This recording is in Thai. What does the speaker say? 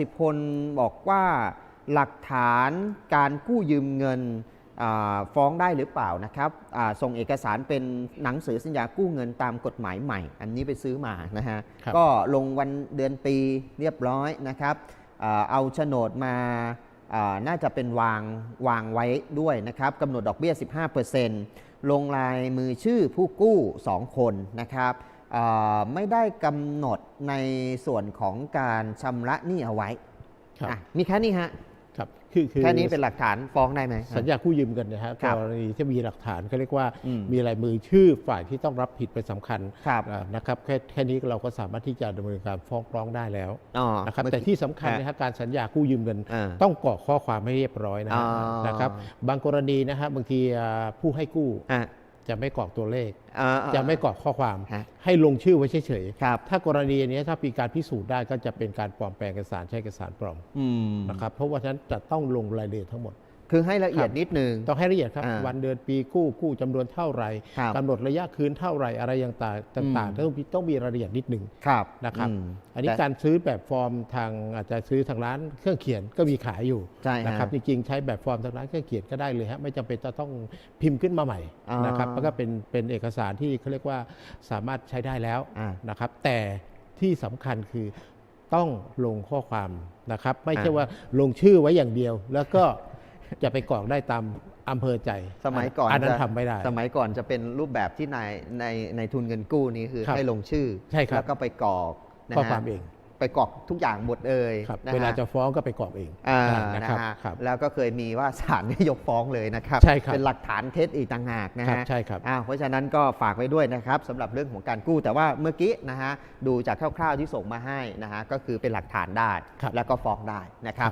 สิบพลบอกว่าหลักฐานการกู้ยืมเงินอ่าฟ้องได้หรือเปล่านะครับอ่าส่งเอกสารเป็นหนังสือสัญญากู้เงินตามกฎหมายใหม่ อันนี้ไปซื้อมานะฮะครับก็ลงวันเดือนปีเรียบร้อยนะครับอ่าเอาโฉนดมาอ่าน่าจะเป็นวางวางไว้ด้วยนะครับกำหนดดอกเบี้ย 15%ลงลายมือชื่อผู้กู้ 2 คนนะครับอ่า ไม่ได้กำหนดในส่วนของการชำระหนี้เอาไว้ครับอะมีแค่นี้ฮะครับคือคือแค่นี้เป็นหลักฐานฟ้องได้ไหมสัญญากู้ยืมกันนะฮะคกรับรณีที่มีหลักฐานเขาเรียกว่าอืมมีลายมือชื่อฝ่ายที่ต้องรับผิดเป็นสำคัญครับอ่านะครับแค่แค่นี้เราก็สามารถที่จะดำเนินการฟ้องร้องได้แล้วอ๋อนะครับเมื่อแต่กี้ที่สำคัญฮะนะฮะการสัญญากู้ยืมเงินอ่าต้องกรอกข้อความให้เรียบร้อยนะฮะอ๋อนะครับบางกรณีนะฮะบางทีอ่าผู้ให้กู้อะ จะไม่กรอกตัวเลขอ่าจะไม่กรอกข้อความฮะให้ลงชื่อไว้เฉยครับๆถ้ากรณีอันนี้ถ้ามีการพิสูจน์ได้ก็จะเป็นการปลอมแปลงเอกสารใช้เอกสารปลอมอืมนะครับ เพราะว่าฉะนั้นจะต้องลงรายละเอียดทั้งหมด คือให้ละเอียดนิดนึง ต้องให้ละเอียดครับอ่าวันเดือนปีกู้กู้จำนวนเท่าไหร่ครับกำหนดระยะคืนเท่าไหร่อะไรต่างๆต่างอืมๆต้องมีต้องมีรายละเอียดนิดหนึ่งครับนะครับมอันนี้แต่การซื้อแบบฟอร์มทางอาจจะซื้อทางร้านเครื่องเขียนก็มีขายอยู่ใช่ฮะนะครับจริงๆใช้แบบฟอร์มทางร้านเครื่องเขียนก็ได้เลยฮะไม่จำเป็นจะต้องพิมพ์ขึ้นมาใหม่อ๋อนะครับแล้วก็เป็นเป็นเอกสารที่เขาเรียกว่าสามารถใช้ได้แล้วอ่านะครับ แต่ที่สำคัญคือต้องลงข้อความนะครับ ไม่ใช่อ่าว่าลงชื่อไว้อย่างเดียว แล้วก็ จะไปกรอกได้ตามอำเภอใจ สมัยก่อนอันนั้นจะทำไม่ได้ สมัยก่อนจะเป็นรูปแบบที่นายในในทุนเงินกู้นี้คือครับให้ลงชื่อใช่ครับแล้วก็ไปกรอกนะฮะข้อความเองไปกรอกทุกอย่างหมดเลยครับนฮเวลาจะฟ้องก็ไปกรอกเองอ่านะนะครับฮะครับแล้วก็เคยมีว่าศาลได้ยกฟ้องเลยนะครับใช่ครับ เป็นหลักฐานเท็จอีกต่างหากนะครัฮะบใช่ครับอ่าเพราะฉะนั้นก็ฝากไว้ด้วยนะครับสำหรับเรื่องของการกู้ แต่ว่าเมื่อกี้นะฮะดูจากคร่าวๆที่ส่งมาให้นะฮะก็คือเป็นหลักฐานได้ครับแล้วก็ฟ้องได้นะครับ